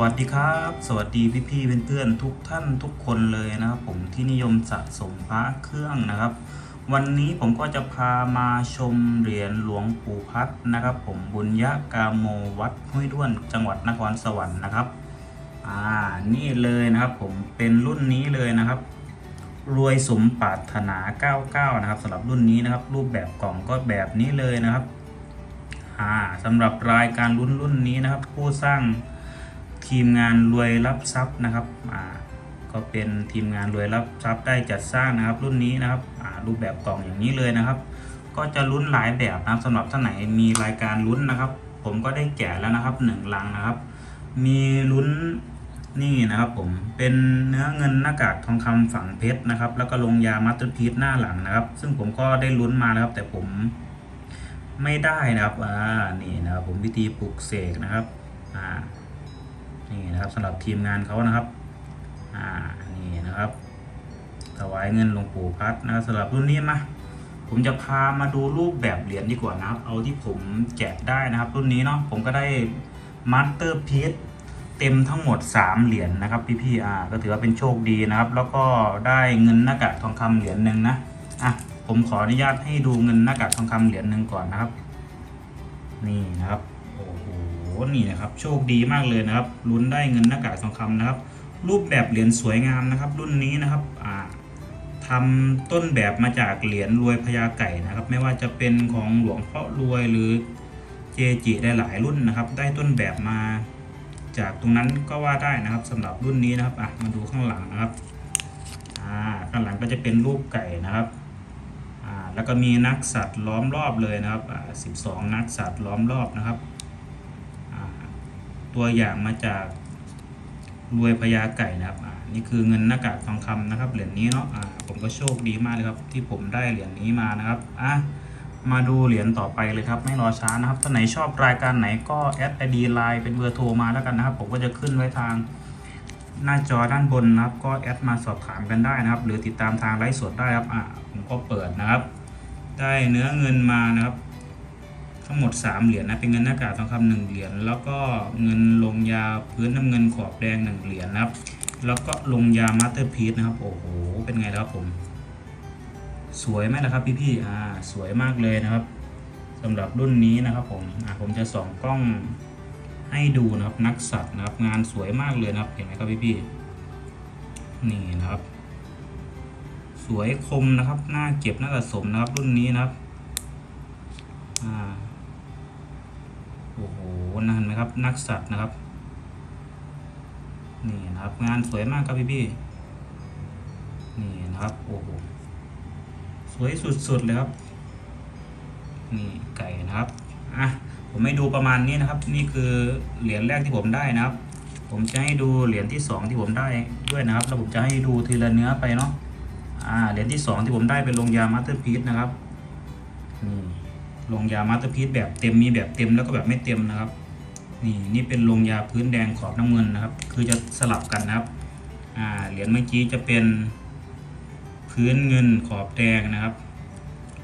วัสดีครับ สวัสดีพี่พี่เพื่อนๆทุกท่านทุกคนเลยนะครับ ผมที่นิยมสะสมพระเครื่องนะครับ วันนี้ผมก็จะพามาชมเหรียญหลวงปู่พัดนะครับ ผมบุญยะกาโมวัดห้วยด้วนจังหวัดนครสวรรค์นะครับอ่านี่เลยนะครับผมเป็นรุ่นนี้เลยนะครับ รวยสมปรารถนา 99 นะครับสำหรับรุ่นนี้นะครับ รูปแบบกล่องก็แบบนี้เลยนะครับอ่าสำหรับรายการรุ่นรุ่นนี้นะครับ ผู้สร้าง ทีมงานรวยรับทรัพย์นะครับอ่าก็เป็นทีมงานรวยรับทรัพย์ได้จัดสร้างนะครับ รุ่นนี้นะครับอ่ารูปแบบกล่องอย่างนี้เลยนะครับ ก็จะลุ้นหลายแบบนะครับสำหรับท่านไหนมีรายการลุ้นนะครับ ผมก็ได้แกะแล้วนะครับหนึ่งลังนะครับ มีลุ้นนี่นะครับผมเป็นเนื้อเงินหน้ากากทองคำฝังเพชรนะครับ แล้วก็ลงยามัตเตอร์พีซหน้าหลังนะครับ ซึ่งผมก็ได้ลุ้นมานะครับ แต่ผมไม่ได้นะครับอ่านี่นะครับผมวิธีปลุกเสกนะครับอ่า นี่นะครับสำหรับทีมงานเขานะครับอ่านี่นะครับถวายเงินหลวงปู่พัดนะครับสำหรับรุ่นนี้มาผมจะพามาดูรูปแบบเหรียญดีกว่านะครับ เอาที่ผมแกะได้นะครับ รุ่นนี้เนาะผมก็ได้มาสเตอร์พีซเต็มทั้งหมด 3 เหรียญนะครับพี่พี่ๆอ่าก็ถือว่าเป็นโชคดีนะครับ แล้วก็ได้เงินหน้ากากทองคำเหรียญหนึ่งนะอะผมขออนุญาตให้ดูเงินหน้ากากทองคำเหรียญหนึ่งก่อนนะครับ นี่นะครับ นี่นะครับโชคดีมากเลยนะครับลุ้นได้เงินหน้ากากทองคำนะครับ รูปแบบเหรียญสวยงามนะครับ รุ่นนี้นะครับอ่าทำต้นแบบมาจากเหรียญรวยพญาไก่นะครับ ไม่ว่าจะเป็นของหลวงพ่อรวยหรือเจจิได้หลายรุ่นนะครับ ได้ต้นแบบมา จากตรงนั้นก็ว่าได้นะครับสำหรับรุ่นนี้นะครับอะมาดูข้างหลังนะครับอ่าข้างหลังก็จะเป็นรูปไก่นะครับอ่าแล้วก็มีนักสัตว์ล้อมรอบเลยนะครับอ่า12นักสัตว์ล้อมรอบนะครับ ตัวอย่างมาจากรวยพญาไก่นะครับอ่านี่คือเงินหน้ากากทองคำนะครับ เหรียญนี้เนาะอ่าผมก็โชคดีมากเลยครับ ที่ผมได้เหรียญนี้มานะครับอะมาดูเหรียญต่อไปเลยครับ ไม่รอช้านะครับท่านไหนชอบรายการไหนก็แอดไอดีไลน์เป็นเบอร์โทรมาแล้วกันนะครับ ผมก็จะขึ้นไว้ทางหน้าจอด้านบนนะครับ ก็แอดมาสอบถามกันได้นะครับ หรือติดตามทางไลฟ์สดได้ครับอะผมก็เปิดนะครับ ได้เนื้อเงินมานะครับ ทั้งหมด 3 เหรียญนะเป็นเงินหน้ากากทองคำหนึ่งเหรียญแล้วก็เงินลงยาพื้นน้ำเงินขอบแดงหนึ่งเหรียญนะครับ แล้วก็ลงยามาสเตอร์พีซนะครับโอ้โหเป็นไงครับผม สวยไหมล่ะครับพี่ๆอ่าสวยมากเลยนะครับสำหรับรุ่นนี้นะครับผมอ่าผมจะส่องกล้องให้ดูนะครับนักสัตว์นะครับ งานสวยมากเลยนะครับเห็นไหมครับพี่ๆนี่นะครับ สวยคมนะครับหน้าเก็บหน้าสะสมนะครับรุ่นนี้นะครับ อ่า โอ้โห นั่นไหมครับ นักสัตว์นะครับ นี่นะครับ งานสวยมากครับพี่พี่นี่นะครับโอ้โหสวยสุดๆเลยครับ นี่ไก่นะครับอะผมให้ดูประมาณนี้นะครับ นี่คือเหรียญแรกที่ผมได้นะครับ ผมจะให้ดูเหรียญที่สองที่ผมได้ด้วยนะครับแล้วผมจะให้ดูทีละเนื้อไปเนาะอ่าเหรียญที่สองที่ผมได้เป็นลงยามาสเตอร์พีซนะครับนี่ลงยามาสเตอร์พีซแบบเต็มมีแบบเต็มแล้วก็แบบไม่เต็มนะครับ นี่นี่เป็นลงยาพื้นแดงขอบน้ำเงินนะครับ คือจะสลับกันนะครับอ่าเหรียญเมื่อกี้จะเป็นพื้นเงินขอบแดงนะครับ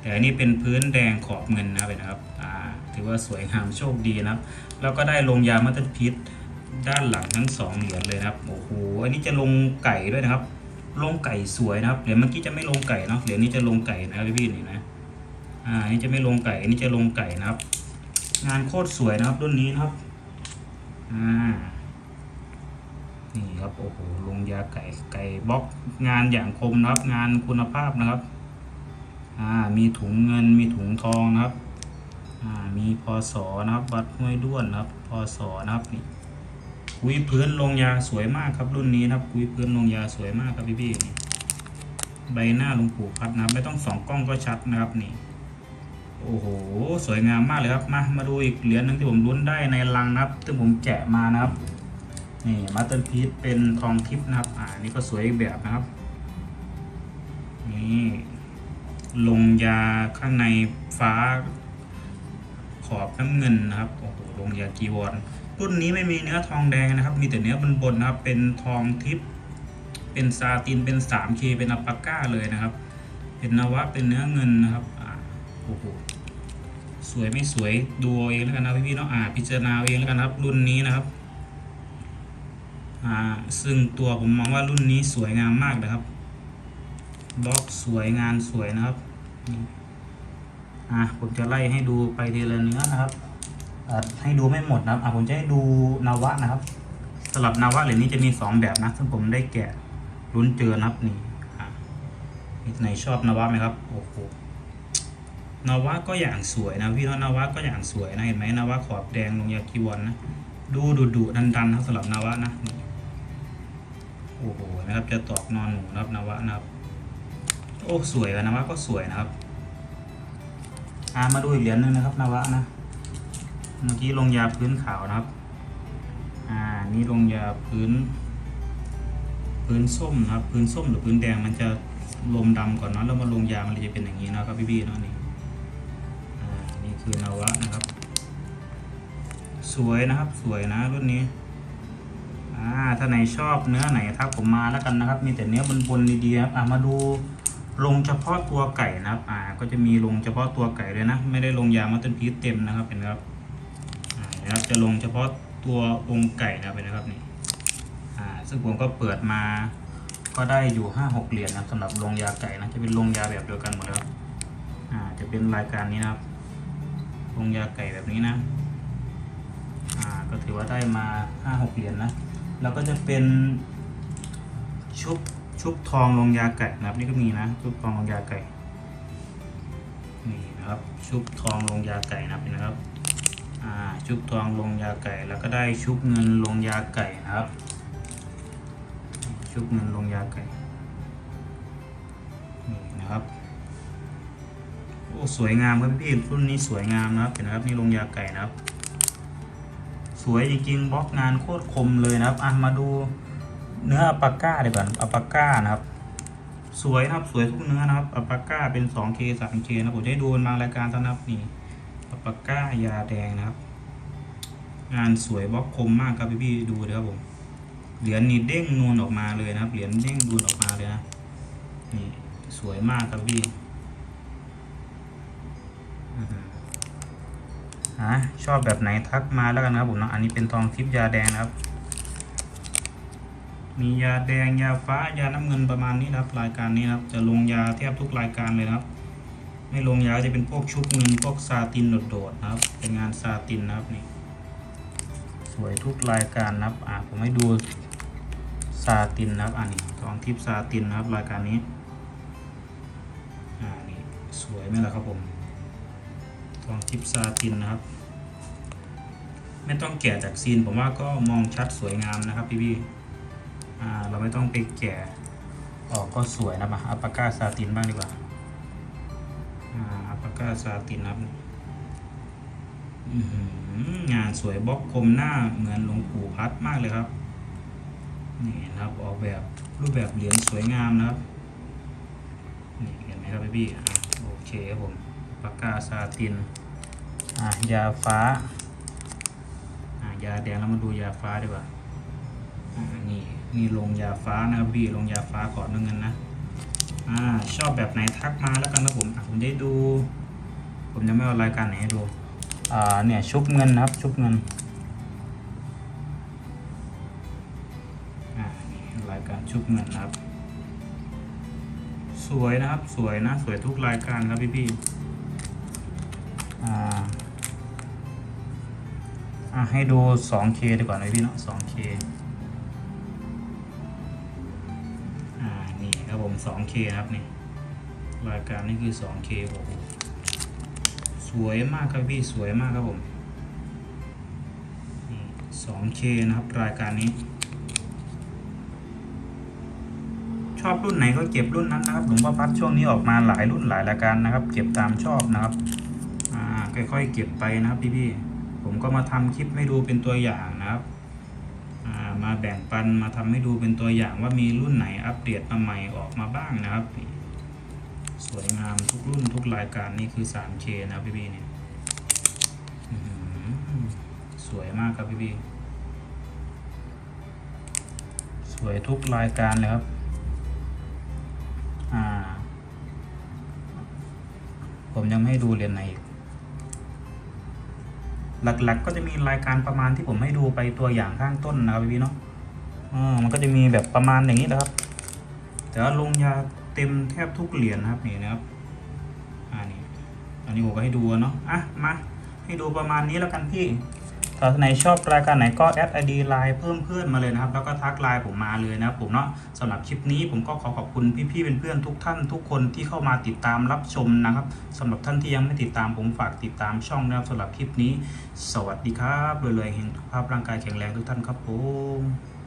แต่อันนี้เป็นพื้นแดงขอบเงินนะครับนะครับอ่าถือว่าสวยงามโชคดีนะครับ แล้วก็ได้ลงยามาตรพีซด้านหลังทั้งสองเหรียญเลยนะครับโอ้โหอันนี้จะลงไก่ด้วยนะครับ ลงไก่สวยนะครับเหรียญเมื่อกี้จะไม่ลงไก่เนาะเหรียญนี้จะลงไก่นะครับพี่นี่นะอ่าอันนี้จะไม่ลงไก่นนี้จะลงไก่นะครับ งานโคตรสวยนะครับรุ่นนี้นะครับ อ่านี่ครับโอ้โหลงยาไก่ไก่บล็อกงานอย่างคมนะครับ งานคุณภาพนะครับ อ่า มีถุงเงินมีถุงทองนะครับ อ่า มีพศนะครับวัดห้วยด้วนนะครับพศนะครับนี่คุยพื้นลงยาสวยมากครับรุ่นนี้นะครับคุยพื้นลงยาสวยมากครับพี่พี่ๆนี่ใบหน้าลงปู่พัดนะครับ ไม่ต้องสองกล้องก็ชัดนะครับนี่ โอ้โห สวยงามมากเลยครับ มา มาดูอีกเหรียญหนึ่งที่ผมลุ้นได้ในลังนะครับซึ่งผมแกะมานะครับ นี่มาเตอร์พีซเป็นทองทิพย์นะครับ อ่า นี่ก็สวยอีกแบบนะครับ นี่ ลงยาข้างในฟ้า ขอบน้ำเงินนะครับ โอ้โห ลงยาจีวรรุ่นนี้ไม่มีเนื้อทองแดงนะครับ มีแต่เนื้อบนบนนะครับ เป็นทองทิพย์ เป็นซาติน เป็น 3K เป็นอัปปาก้าเลยนะครับ เป็นนวะ เป็นเนื้อเงินนะครับ อ่า โอ้โห สวยไม่สวยดูเองแล้วกันนะพี่ๆเนาะอ่าพิจารณาเองแล้วกันนะครับ รุ่นนี้นะครับอ่าซึ่งตัวผมมองว่ารุ่นนี้สวยงามมากนะครับบล็อกสวยงานสวยนะครับอ่าผมจะไล่ให้ดูไปทีละเนื้อนะครับให้ดูไม่หมดนะครับอ่าผมจะให้ดูนาวะนะครับสำหรับนาวะเหรียญนี้จะมีสองแบบนะซึ่งผมได้แกะลุ้นเจอนะครับนี่อ่ามีไหนชอบนาวะไหมครับโอ้โห นาวะก็อย่างสวยนะพี่น้องนาวะก็อย่างสวยนะเห็นไหมนาวะขอบแดงลงยากิวอนนะดูดุดุดันดันครับสำหรับนาวะนะโอ้โหนะครับจะตอกนอนหนูนะครับนาวะนะครับโอ้สวยอะนาวะก็สวยนะครับอามาดูอีกเหรียญหนึงนะครับนาวะนะเมื่อกี้ลงยาพื้นขาวนะครับอ่านี่ลงยาพื้น พื้นส้มนะครับ พื้นส้มหรือพื้นแดงมันจะลมดำก่อนเนาะแล้วมาลงยามันเลยจะเป็นอย่างนี้นะครับพี่ๆเนาะนี่ คือนาวะนะครับ สวยนะครับสวยนะรุ่นนี้อ่าถ้าไหนชอบเนื้อไหนทักผมมาแล้วกันนะครับ มีแต่เนื้อบนๆดีๆครับอ่ามาดูลงเฉพาะตัวไก่นะครับ อ่า ก็จะมีลงเฉพาะตัวไก่เลยนะ ไม่ได้ลงยามาต้นพีชเต็มนะครับ เห็นไหมครับ อ่านะครับ จะลงเฉพาะตัวองค์ไก่นะครับเห็นไหมครับนี่ อ่า ซึ่งผมก็เปิดมา ก็ได้อยู่ห้าหกเหรียญนะสำหรับลงยาไก่นะ จะเป็นลงยาแบบเดียวกันหมดเลยครับอ่า จะเป็นรายการนี้นะครับ ลงยาไก่แบบนี้นะ อ่าก็ถือว่าได้มาห้าหกเหรียญนะ แล้วก็จะเป็นชุบชุบทองลงยาไก่นะครับ นี่ก็มีนะชุบทองลงยาไก่นี่นะครับชุบทองลงยาไก่นะครับเห็นะครับอ่าชุบทองลงยาไก่แล้วก็ได้ชุบเงินลงยาไก่นะครับ ชุบเงินลงยาไก่นี่นะครับ โอ้สวยงามครับพี่รุ่นนี้สวยงามนะครับเห็นนะครับนี่ลงยาไก่นะครับ สวยจริงๆบล็อกงานโคตรคมเลยนะครับอะมาดูเนื้ออัปาก้าดีกว่าอัปาก้านะครับ สวยนะครับสวยทุกเนื้อนะครับอัปาก้าเป็น 2K 3K นะผมจะให้ดูบางรายการเท่านั้นครับนี่อัปาก้ายาแดงนะครับ งานสวยบล็อกคมมากครับพี่ๆดูเลยครับผมเหรียญนี่เด้งนูนออกมาเลยนะครับเหรียญเด้งนูนออกมาเลยนะนี่สวยมากครับพี่ ฮะชอบแบบไหนทักมาแล้วกันนะครับผมเนาะอันนี้เป็นทองทิพย์ยาแดงนะครับ มียาแดงยาฟ้ายาน้ำเงินประมาณนี้นะครับรายการนี้นะครับ จะลงยาแทบทุกรายการเลยนะครับ ไม่ลงยาจะเป็นพวกชุบเงินพวกซาตินโดดๆนะครับ เป็นงานซาตินนะครับนี่สวยทุกรายการนะครับอะผมให้ดูซาตินนะครับอันนี้ทองทิพย์ซาตินนะครับรายการนี้อ่านี่สวยไหมล่ะครับผม ทองทิพย์ซาตินนะครับ ไม่ต้องแกะจากซีนผมว่าก็มองชัดสวยงามนะครับพี่พี่เราไม่ต้องไปแกะออกก็สวยนะมาอัปปาก้าซาตินบ้างดีกว่าอัปปาก้าซาตินนะครับงานสวยบล็อกคมหน้าเหมือนหลวงปู่พัดมากเลยครับ นี่นะครับออกแบบรูปแบบเหรียญสวยงามนะครับนี่เห็นไหมครับพี่พี่โอเคครับผมปากกาซาติน อะยาฟ้าอะยาแดงแล้วมาดูยาฟ้าดีกว่าอ่านี่นี่ลงยาฟ้านะครับพี่ลงยาฟ้าก่อนนึงกันนะอ่าชอบแบบไหนทักมาแล้วกันนะผมผมได้ดู ผมยังไม่เอารายการไหนให้ดูอ่าเนี่ยชุบเงินนะครับชุบเงินรายการชุบเงินนะครับ สวยนะครับสวยนะ สวยทุกรายการครับพี่พี่อ่า อะให้ดู 2K ดีกว่านะพี่เนาะ 2K อ่า นี่ครับผม 2K ครับนี่ รายการนี้คือ 2K โอ้โหสวยมากครับพี่ สวยมากครับผมนี่ 2K นะครับ รายการนี้ ชอบรุ่นไหนก็เก็บรุ่นนั้นนะครับหลวงพ่อพัดช่วงนี้ออกมาหลายรุ่นหลายรายการนะครับ เก็บตามชอบนะครับ อ่า ค่อยๆ เก็บไปนะครับพี่ๆ ผมก็มาทำคลิปให้ดูเป็นตัวอย่างนะครับมาแบ่งปันมาทำให้ดูเป็นตัวอย่างว่ามีรุ่นไหนอัปเดตมาใหม่ออกมาบ้างนะครับ สวยงามทุกรุ่นทุกรายการนี่คือ 3K นะครับพี่เนี่ยสวยมากครับพี่ๆสวยทุกรายการเลยครับผมยังไม่ดูเรียญไหนอีก หลักๆ ก็จะมีรายการประมาณที่ผมให้ดูไปตัวอย่างข้างต้นนะครับพี่เนาะอ่ามันก็จะมีแบบประมาณอย่างนี้นะครับ แต่ว่าลงยาเต็มแทบทุกเหรียญนะครับนี่นะครับอันนี้อันนี้ผมก็ให้ดูเนาะอะมาให้ดูประมาณนี้แล้วกันพี่ ถ้าไหนชอบรายการไหนก็แอดไอดีไลน์เพิ่มเพื่อนมาเลยนะครับ แล้วก็ทักไลน์ผมมาเลยนะครับผมเนาะสำหรับคลิปนี้ผมก็ขอขอบคุณพี่ๆเป็นเพื่อนทุกท่านทุกคนที่เข้ามาติดตามรับชมนะครับสำหรับท่านที่ยังไม่ติดตามผมฝากติดตามช่องนะครับสำหรับคลิปนี้ สวัสดีครับรวยๆเฮงทุกภาพร่างกายแข็งแรงทุกท่านครับผม